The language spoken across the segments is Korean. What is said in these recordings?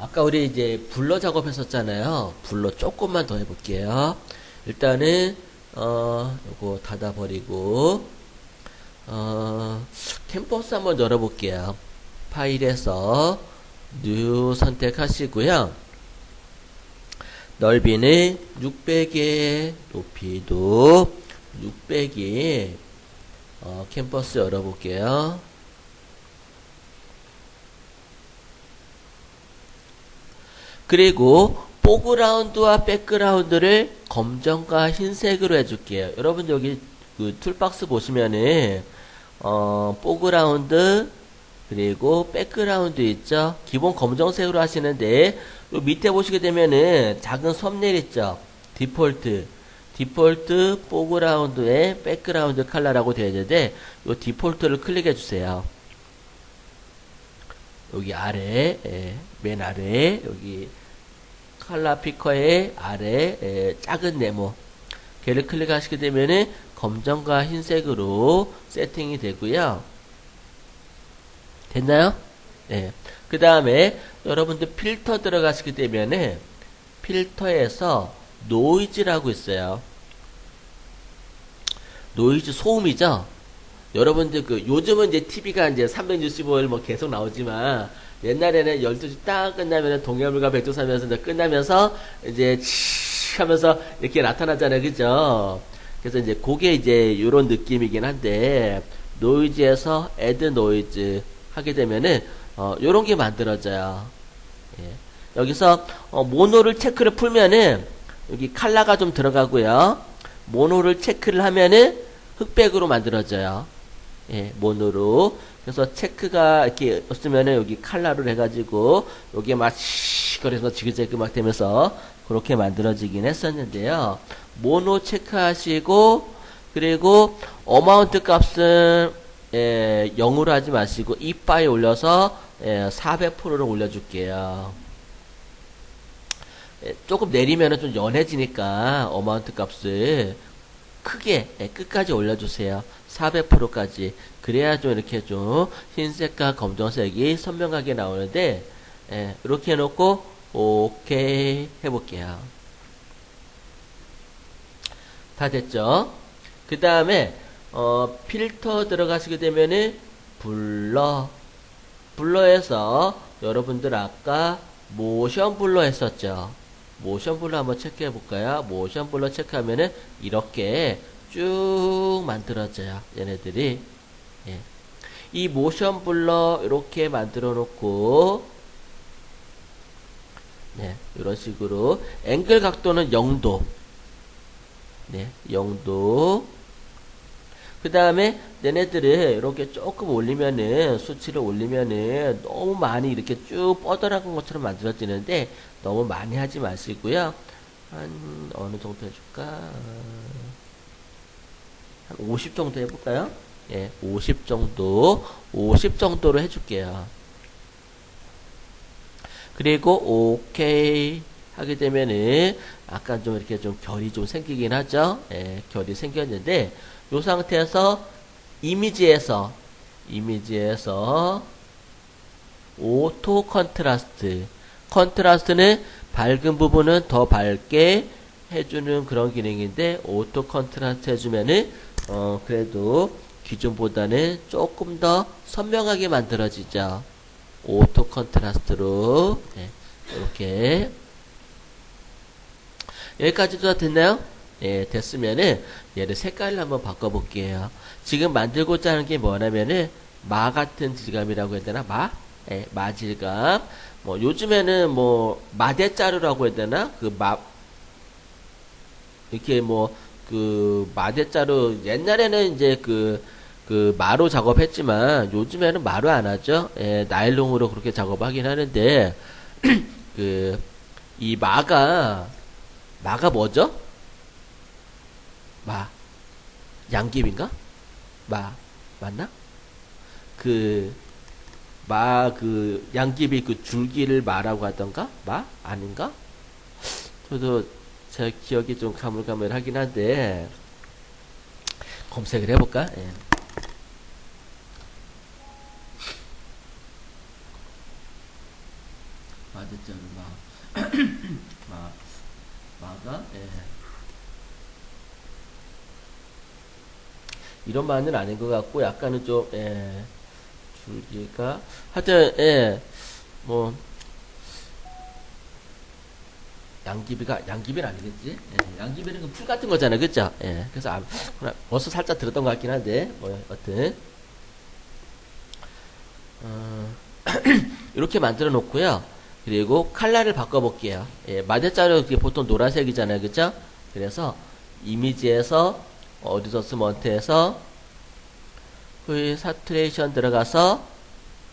아까 우리 이제 블러 작업했었잖아요. 블러 조금만 더 해볼게요. 일단은 어 요거 닫아버리고 어 캠퍼스 한번 열어볼게요. 파일에서 뉴 선택하시고요. 넓이는 600에 높이도 600에 어, 캠퍼스 열어볼게요. 그리고 포그라운드와 백그라운드를 검정과 흰색으로 해줄게요. 여러분 여기 그 툴박스 보시면은 어, 포그라운드 그리고 백그라운드 있죠. 기본 검정색으로 하시는데 요 밑에 보시게 되면은 작은 썸네일 있죠. 디폴트 디폴트 포그라운드에 백그라운드 컬러라고 되어 있는데 요 디폴트를 클릭해 주세요. 여기 아래 예, 맨 아래 여기 컬러 피커의 아래 예, 작은 네모 걔를 클릭하시게 되면은 검정과 흰색으로 세팅이 되고요. 됐나요? 네. 그 다음에 여러분들 필터 들어가시게 되면은 필터에서 노이즈라고 있어요. 노이즈 소음이죠? 여러분들 그 요즘은 이제 TV가 이제 365일 뭐 계속 나오지만 옛날에는 12시 딱 끝나면은 동해물과 백두산면서 이제 끝나면서 이제 치 하면서 이렇게 나타나잖아요. 그죠? 그래서 이제 그게 이제 요런 느낌이긴 한데 노이즈에서 애드 노이즈 하게 되면은 어 요런 게 만들어져요. 예. 여기서 어, 모노를 체크를 풀면은 여기 칼라가 좀 들어가고요. 모노를 체크를 하면은 흑백으로 만들어져요. 예, 모노로. 그래서 체크가 이렇게 없으면은 여기 칼라를 해가지고 여기에 막 시거려서 지그재그 막 되면서 그렇게 만들어지긴 했었는데요. 모노 체크하시고 그리고 어마운트 값은 예, 0으로 하지 마시고 이빠에 올려서 예, 400%를 올려줄게요. 예, 조금 내리면은 좀 연해지니까 어마운트 값을 크게 예, 끝까지 올려주세요. 400%까지 그래야 좀 이렇게 좀 흰색과 검정색이 선명하게 나오는데 예, 이렇게 해놓고 오케이 해볼게요. 다 됐죠? 그 다음에 어, 필터 들어가시게 되면은 블러 블러에서 여러분들 아까 모션 블러 했었죠. 모션 블러 한번 체크해 볼까요? 모션 블러 체크하면은 이렇게 쭉 만들어져요. 얘네들이. 예. 이 모션 블러 이렇게 만들어 놓고 네, 이런 식으로 앵글 각도는 0도. 네, 0도. 그 다음에 얘네들을 이렇게 조금 올리면은 수치를 올리면은 너무 많이 이렇게 쭉 뻗어나간 것처럼 만들어지는데 너무 많이 하지 마시고요. 한 어느 정도 해줄까? 한 50 정도 해볼까요? 예, 50 정도, 50 정도로 해줄게요. 그리고 오케이 하게 되면은 아까 좀 이렇게 좀 결이 좀 생기긴 하죠. 예, 결이 생겼는데 이 상태에서 이미지에서 이미지에서 오토 컨트라스트 컨트라스트는 밝은 부분은 더 밝게 해주는 그런 기능인데 오토 컨트라스트 해주면은 어 그래도 기존보다는 조금 더 선명하게 만들어지죠 오토 컨트라스트로 네, 이렇게 여기까지도 다 됐나요? 예, 됐으면은 얘를 색깔을 한번 바꿔볼게요. 지금 만들고자 하는 게 뭐냐면은 마 같은 질감이라고 해야 되나? 마? 예, 마 질감. 뭐 요즘에는 뭐 마대자루라고 해야 되나? 그 마, 이렇게 뭐 그 마대자루 옛날에는 이제 그그 마로 작업했지만 요즘에는 마로 안 하죠. 예, 나일론으로 그렇게 작업하긴 하는데 그 이 마가 마가 뭐죠? 마 양귀비인가? 마 맞나? 그 마 그 양귀비 그 줄기를 마라고 하던가? 마 아닌가? 저도 제 기억이 좀 가물가물하긴 한데 검색을 해볼까? 예. 마대자루 마. 마. 마가? 예. 이런 마는 아닌 것 같고, 약간은 좀, 예. 줄기가. 하여튼, 예. 뭐, 양귀비가, 양귀비는 아니겠지? 예. 양귀비는 그 풀 같은 거잖아요. 그죠? 예. 그래서, 아, 벌써 살짝 들었던 것 같긴 한데, 뭐, 여튼. 어, 이렇게 만들어 놓고요. 그리고 칼라를 바꿔볼게요. 예, 마대자루 보통 노란색이잖아요. 그죠? 그래서 이미지에서 어디서스먼트에서 그 사투레이션 들어가서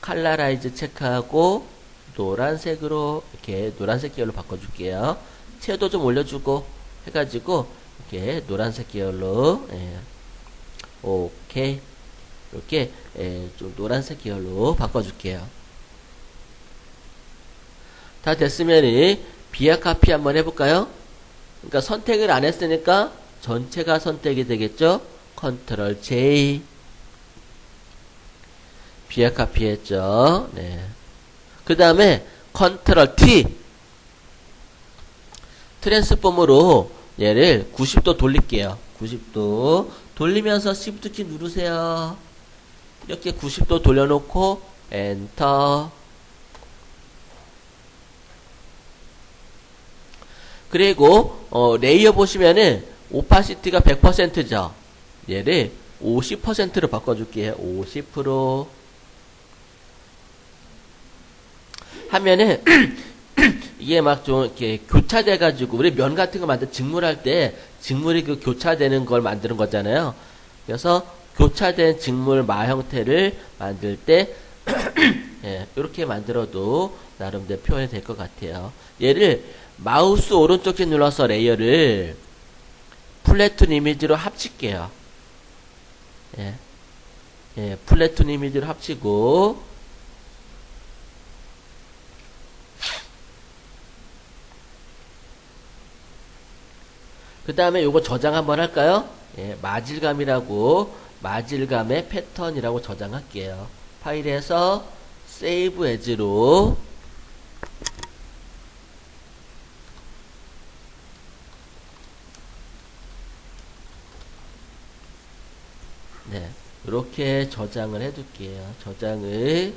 칼라라이즈 체크하고 노란색으로 이렇게 노란색 계열로 바꿔줄게요. 채도 좀 올려주고 해가지고 이렇게 노란색 계열로 예. 오케이 이렇게 예, 좀 노란색 계열로 바꿔줄게요. 다 됐으면은 비아 카피 한번 해볼까요? 그러니까 선택을 안 했으니까 전체가 선택이 되겠죠? 컨트롤 J 비아 카피 했죠? 네. 그 다음에 컨트롤 T 트랜스폼으로 얘를 90도 돌릴게요. 90도 돌리면서 Shift 키 누르세요. 이렇게 90도 돌려놓고 엔터 그리고 어, 레이어 보시면은 오파시티가 100%죠. 얘를 50%로 바꿔줄게요. 50% 하면은 이게 막 좀 이렇게 교차돼 가지고 우리 면 같은 거 만들 직물할 때 직물이 그 교차되는 걸 만드는 거잖아요. 그래서 교차된 직물 마 형태를 만들 때 예, 이렇게 만들어도 나름대로 표현이 될 것 같아요. 얘를 마우스 오른쪽 키 눌러서 레이어를 플래툰 이미지로 합칠게요. 예. 예, 플래툰 이미지로 합치고 그 다음에 요거 저장 한번 할까요? 예, 마질감이라고 마질감의 패턴이라고 저장할게요. 파일에서 세이브 에즈로 네, 이렇게 저장을 해둘게요. 저장을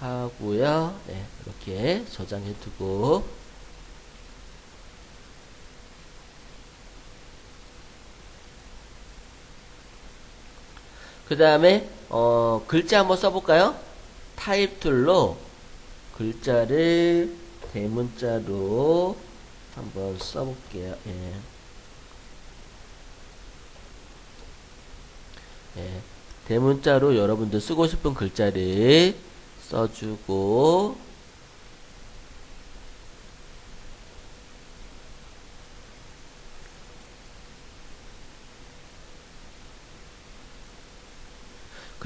하고요. 네, 이렇게 저장해두고 그 다음에 어, 글자 한번 써볼까요? 타입 툴로 글자를 대문자로 한번 써볼게요. 예. 예. 대문자로 여러분들 쓰고 싶은 글자를 써주고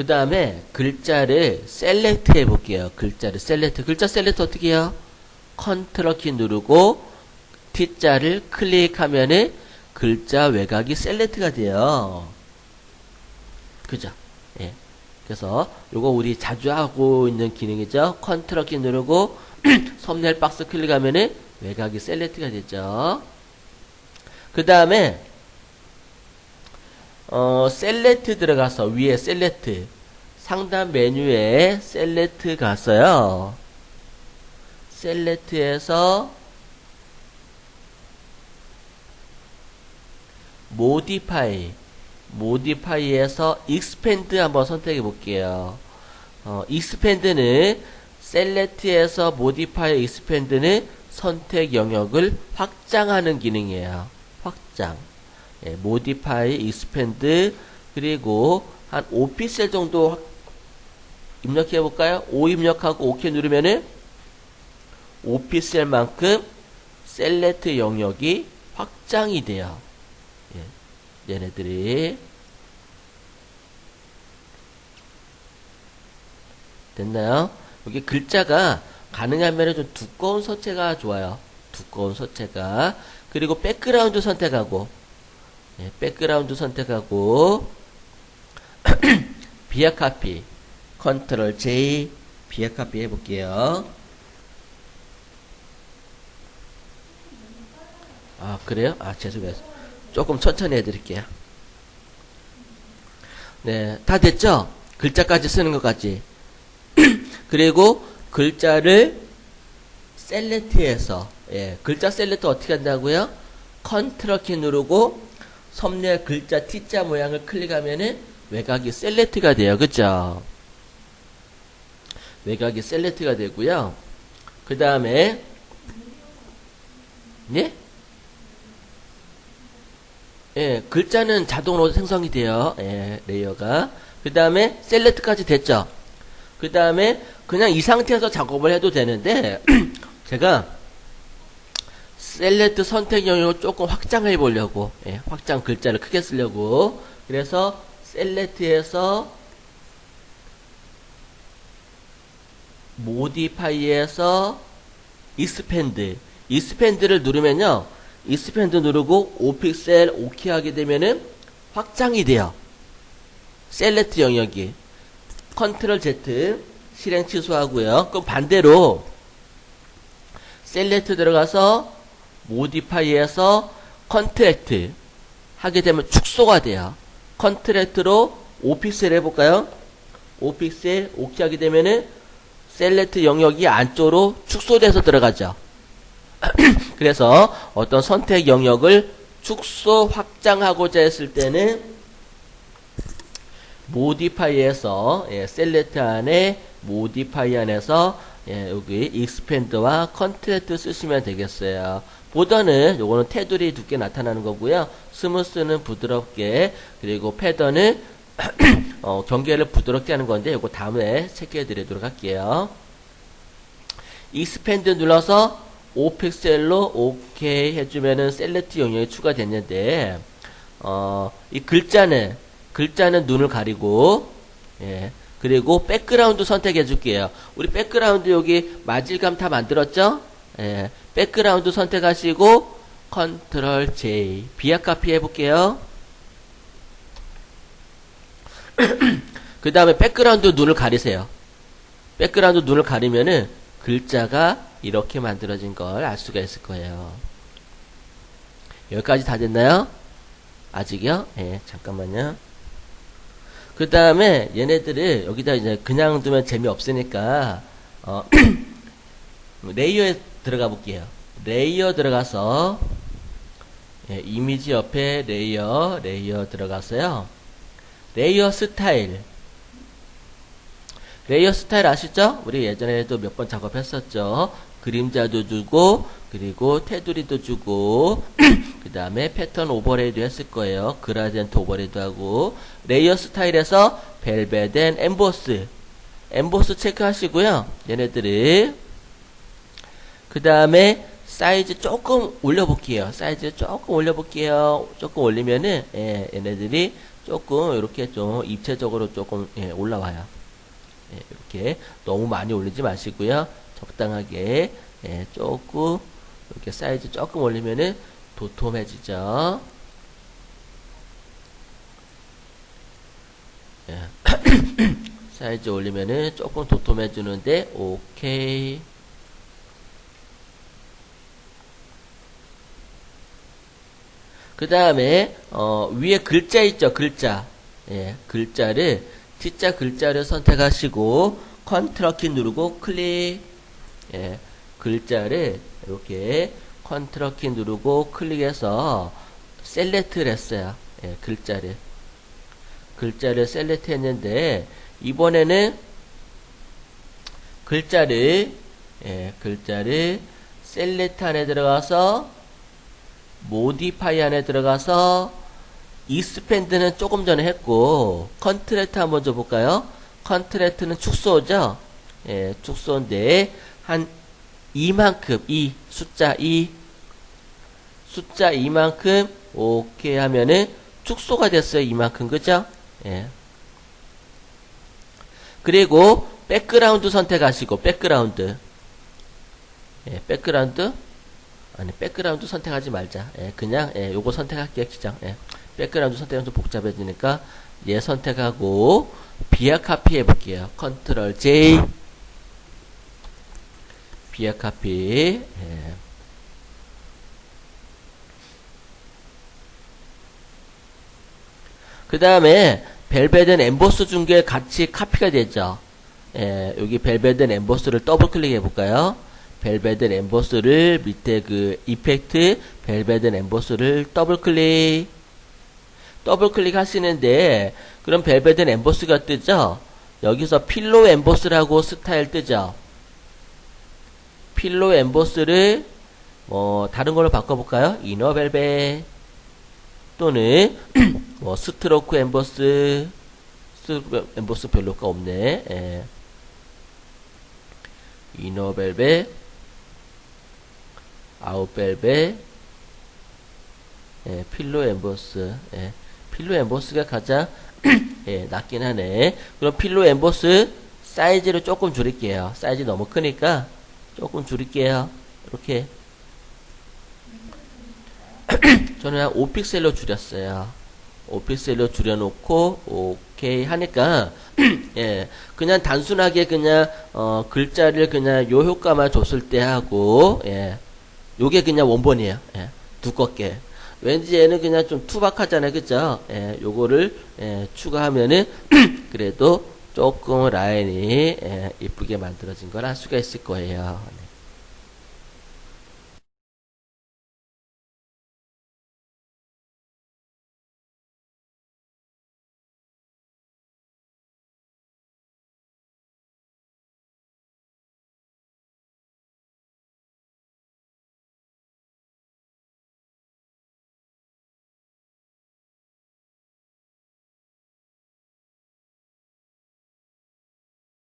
그 다음에 글자를 셀렉트 해볼게요. 글자를 셀렉트. 글자 셀렉트 어떻게 해요? 컨트롤 키 누르고 T자를 클릭하면은 글자 외곽이 셀렉트가 돼요. 그죠? 예. 그래서 요거 우리 자주 하고 있는 기능이죠. 컨트롤 키 누르고 썸네일 박스 클릭하면은 외곽이 셀렉트가 되죠. 그 다음에 어, 셀렉트 들어가서 위에 셀렉트 상단 메뉴에 셀렉트 갔어요. 셀렉트에서 모디파이 모디파이에서 익스펜드 한번 선택해 볼게요. 어, 익스펜드는 셀렉트에서 모디파이 익스펜드는 선택 영역을 확장하는 기능이에요. 확장. 예, 모디파이, 익스펜드 그리고 한 5픽셀 정도 확- 입력해 볼까요? 5 입력하고 OK 누르면은 5픽셀만큼 셀렉트 영역이 확장이 돼요. 예, 얘네들이 됐나요? 여기 글자가 가능하면 좀 두꺼운 서체가 좋아요. 두꺼운 서체가 그리고 백그라운드 선택하고 예, 백그라운드 선택하고 비약 카피 컨트롤 J 비약 카피 해볼게요. 아 그래요? 아 죄송해요. 조금 천천히 해드릴게요. 네, 다 됐죠? 글자까지 쓰는 것까지. 그리고 글자를 셀렉트해서 예, 글자 셀렉트 어떻게 한다고요? 컨트롤 키 누르고 섭내 글자 T자 모양을 클릭하면은 외곽이 셀렉트가 돼요. 그죠? 외곽이 셀렉트가 되고요. 그 다음에, 예? 예, 글자는 자동으로 생성이 돼요. 예, 레이어가. 그 다음에 셀렉트까지 됐죠. 그 다음에 그냥 이 상태에서 작업을 해도 되는데 제가 셀렉트 선택 영역을 조금 확장해 보려고 예, 확장 글자를 크게 쓰려고. 그래서 셀렉트에서 모디파이에서 이스펜드. 이스펜드를 누르면요 이스펜드 누르고 5픽셀 오케이 하게 되면은 확장이 돼요. 셀렉트 영역이. 컨트롤 Z 실행 취소하고요. 그럼 반대로 셀렉트 들어가서 모디파이에서 컨트랙트 하게 되면 축소가 돼요. 컨트랙트로 5픽셀 해볼까요? 5픽셀 오케이 하게 되면은 셀렉트 영역이 안쪽으로 축소돼서 들어가죠. 그래서 어떤 선택 영역을 축소 확장하고자 했을 때는 모디파이에서 예, 셀렉트 안에 모디파이 안에서 예, 여기 익스펜드와 컨트랙트 쓰시면 되겠어요. 보더는 요거는 테두리 두께 나타나는 거고요. 스무스는 부드럽게 그리고 패더는 어, 경계를 부드럽게 하는 건데 요거 다음에 체크해 드리도록 할게요. 익스펜드 눌러서 5픽셀로 오케이 해주면은 셀렉트 영역이 추가됐는데 어, 이 글자는 글자는 눈을 가리고 예. 그리고 백그라운드 선택해 줄게요. 우리 백그라운드 여기 마질감 다 만들었죠? 예. 백그라운드 선택하시고 컨트롤 J 비약 카피 해볼게요. 그 다음에 백그라운드 눈을 가리세요. 백그라운드 눈을 가리면은 글자가 이렇게 만들어진 걸 알 수가 있을 거예요. 여기까지 다 됐나요? 아직이요? 예, 잠깐만요. 그 다음에 얘네들을 여기다 이제 그냥 두면 재미없으니까, 어, 레이어에 들어가 볼게요. 레이어 들어가서, 예, 이미지 옆에 레이어, 레이어 들어가서요. 레이어 스타일. 레이어 스타일 아시죠? 우리 예전에도 몇 번 작업했었죠. 그림자도 주고, 그리고 테두리도 주고, 그 다음에 패턴 오버레이도 했을 거예요. 그라디언트 오버레이도 하고, 레이어 스타일에서 벨벳 앤 엠보스. 엠보스 체크하시고요. 얘네들을. 그 다음에 사이즈 조금 올려볼게요. 사이즈 조금 올려볼게요. 조금 올리면은, 예, 얘네들이 조금 이렇게 좀 입체적으로 조금, 예, 올라와요. 예, 이렇게 너무 많이 올리지 마시고요. 적당하게 예, 조금 이렇게 사이즈 조금 올리면은 도톰해지죠. 예. 사이즈 올리면은 조금 도톰해지는데 오케이. 그 다음에 어, 위에 글자 있죠 글자 예, 글자를 T자 글자를 선택하시고 컨트롤 키 누르고 클릭 예, 글자를 이렇게 컨트롤 키 누르고 클릭해서 셀렉트를 했어요. 예, 글자를 글자를 셀렉트 했는데 이번에는 글자를 예, 글자를 셀렉트 안에 들어가서 모디파이 안에 들어가서 이스펜드는 조금 전에 했고 컨트랙트 한번 줘볼까요? 컨트랙트는 축소죠. 예, 축소인데 한 이만큼 이 숫자 2 숫자 이만큼 오케이 하면은 축소가 됐어요. 이만큼 그죠? 예. 그리고 백그라운드 선택하시고 백그라운드 예, 백그라운드 아니 백그라운드 선택하지 말자. 예, 그냥 예, 요거 선택할게요. 기장. 예. 백그라운드 선택하면 좀 복잡해지니까 얘 선택하고 비약 카피 해 볼게요. 컨트롤 J 뒤에 카피. 예. 그 다음에 벨벳은 엠보스 중계 같이 카피가 됐죠. 예, 여기 벨벳은 엠보스를 더블 클릭해 볼까요? 벨벳은 엠보스를 밑에 그 이펙트 벨벳은 엠보스를 더블 클릭 더블 클릭 하시는데 그럼 벨벳은 엠보스가 뜨죠? 여기서 필로 엠보스라고 스타일 뜨죠? 필로 엠보스를 뭐 다른 걸로 바꿔볼까요? 이너 벨벳 또는 뭐 스트로크 엠보스 엠보스 별로가 없네 예. 이너 벨벳 아웃 벨벳 예, 필로 엠보스 예. 필로 엠보스가 가장 예, 낫긴 하네 그럼 필로 엠보스 사이즈를 조금 줄일게요 사이즈 너무 크니까 조금 줄일게요. 이렇게. 저는 한 5픽셀로 줄였어요. 5픽셀로 줄여놓고 오케이 하니까 예. 그냥 단순하게 그냥 어 글자를 그냥 요 효과만 줬을 때 하고 예. 요게 그냥 원본이에요. 예. 두껍게. 왠지 얘는 그냥 좀 투박하잖아요, 그죠? 예. 요거를 예 추가하면은 그래도 조금 라인이 예, 이쁘게 만들어진 걸알 수가 있을 거예요. 네.